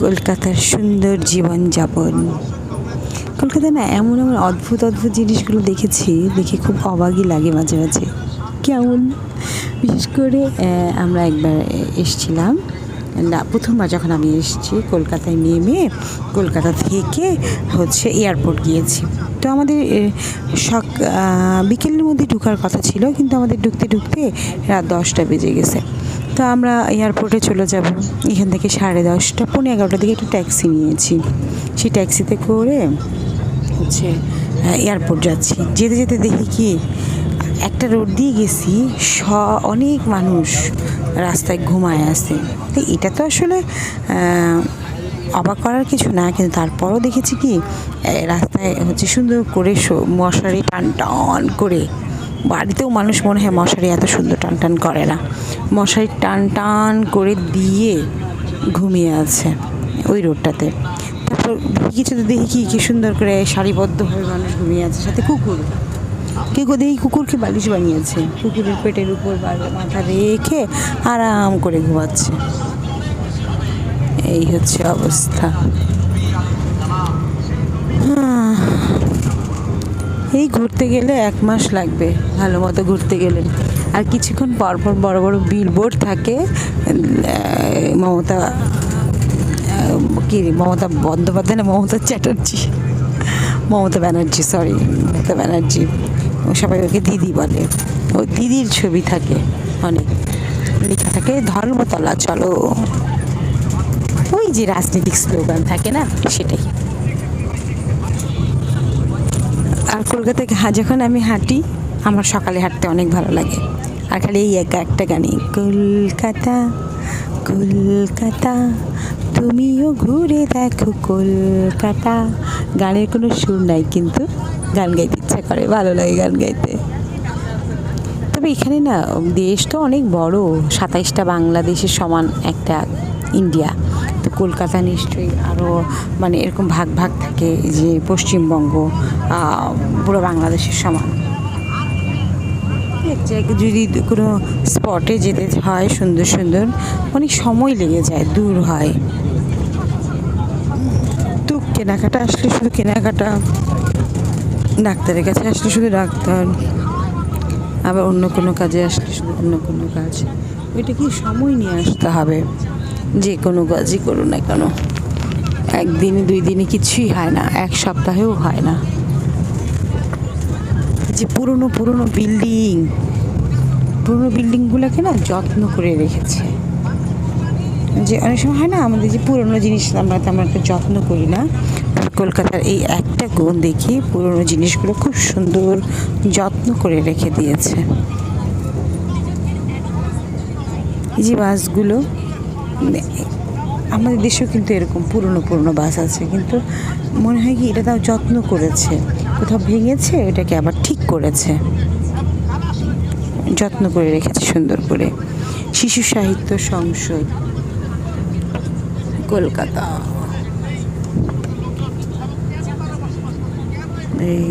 কলকাতার সুন্দর জীবনযাপন। কলকাতায় না এমন এমন অদ্ভুত অদ্ভুত জিনিসগুলো দেখেছি, দেখে খুব অবাকই লাগে মাঝে মাঝে। কেমন? বিশেষ করে আমরা একবার এসছিলাম। না, প্রথমবার যখন আমি এসেছি, কলকাতায় নেমে কলকাতা থেকে হচ্ছে এয়ারপোর্ট গিয়েছি। তো আমাদের সক বিকেলের মধ্যে ঢুকার কথা ছিল, কিন্তু আমাদের ঢুকতে ঢুকতে রাত দশটা বেজে গেছে। তো আমরা এয়ারপোর্টে চলে যাব। এখান থেকে সাড়ে দশটা, পৌনে এগারোটার দিকে একটু ট্যাক্সি নিয়েছি। সেই ট্যাক্সিতে করে হচ্ছে এয়ারপোর্ট যাচ্ছি। যেতে যেতে দেখি কি, একটা রোড দিয়ে গেছি, স, অনেক মানুষ রাস্তায় ঘুমায় আছে। তো এটা তো আসলে অবাক করার কিছু না, কিন্তু তারপরও দেখেছি কি রাস্তায় হচ্ছে সুন্দর করে মশারি টান টান করে, বাড়িতেও মানুষ মনে হয় মশারি এত সুন্দর টান টান করে না। মশারি টান টান করে দিয়ে ঘুমিয়ে আছে ওই রোডটাতে। তারপর কিছু তো দেখি কি সুন্দর করে সারিবদ্ধভাবে মানুষ ঘুমিয়ে আছে, সাথে কুকুর। কেউ কেউ দেখি কুকুরকে বালিশ বানিয়েছে, কুকুরের পেটের উপর মাথা রেখে আরাম করে ঘুমাচ্ছে। এই হচ্ছে অবস্থা। এই ঘুরতে গেলে এক মাস লাগবে, ভালো মতো ঘুরতে গেলে। আর কিছুক্ষণ পর পর বড় বড় বিলবোর্ড থাকে মমতা কি মমতা বন্দ্যোপাধ্যায় না মমতা চ্যাটার্জি? মমতা ব্যানার্জি সরি মমতা ব্যানার্জি। সবাই ওকে দিদি বলে। ও দিদির ছবি থাকে, অনেক। লেখা থাকে, ধর্মতলা, চলো। ওই যে রাজনৈতিক স্লোগান থাকে না, সেটাই। আর কলকাতায় যখন আমি হাঁটি, আমার সকালে হাঁটতে অনেক ভালো লাগে। আর খালি এই এক একটা গানে কলকাতা কলকাতা, তুমিও ঘুরে দেখো কলকাতা। গানের কোনো সুর নাই কিন্তু, গান গাইতে ইচ্ছা করে, ভালো লাগে গান গাইতে। তবে এখানে না, দেশ তো অনেক বড়, সাতাইশটা বাংলাদেশের সমান একটা ইন্ডিয়া। তো কলকাতা নিশ্চয়ই আরও মানে এরকম ভাগ ভাগ থাকে যে পশ্চিমবঙ্গ পুরো বাংলাদেশের সমান। এক জায়গায় যদি কোনো স্পটে যেতে হয় সুন্দর সুন্দর, অনেক সময় লেগে যায়, দূর হয়। তো কেনাকাটা আসলে শুধু কেনাকাটা, ডাক্তারের কাছে আসলে শুধু ডাক্তার, আবার অন্য কোনো কাজে আসলে শুধু অন্য কোনো কাজ। ওইটা কি সময় নিয়ে আসতে হবে? যে কোনো কাজই করো না কেন। একদিনে, দুই দিনে কিছুই হয় না, এক সপ্তাহেও হয় না। যে পুরনো পুরনো বিল্ডিং পুরনো বিল্ডিংগুলোকে না যত্ন করে রেখেছে। যে অনেক সময় হয় না, আমাদের যে পুরনো জিনিস আমরা তেমন একটা যত্ন করি না। কলকাতার এই একটা গুণ দেখি, পুরনো জিনিসগুলো খুব সুন্দর যত্ন করে রেখে দিয়েছে। এই যে বাসগুলো আমাদের দেশেও কিন্তু এরকম পুরনো পুরনো বাস আছে। কিন্তু মনে হয় কি, এটা তাও যত্ন করেছে। কোথাও ভেঙেছে, এটাকে আবার ঠিক করেছে। যত্ন করে রেখেছে সুন্দর করে। শিশু সাহিত্য সংসদ, কলকাতা। এই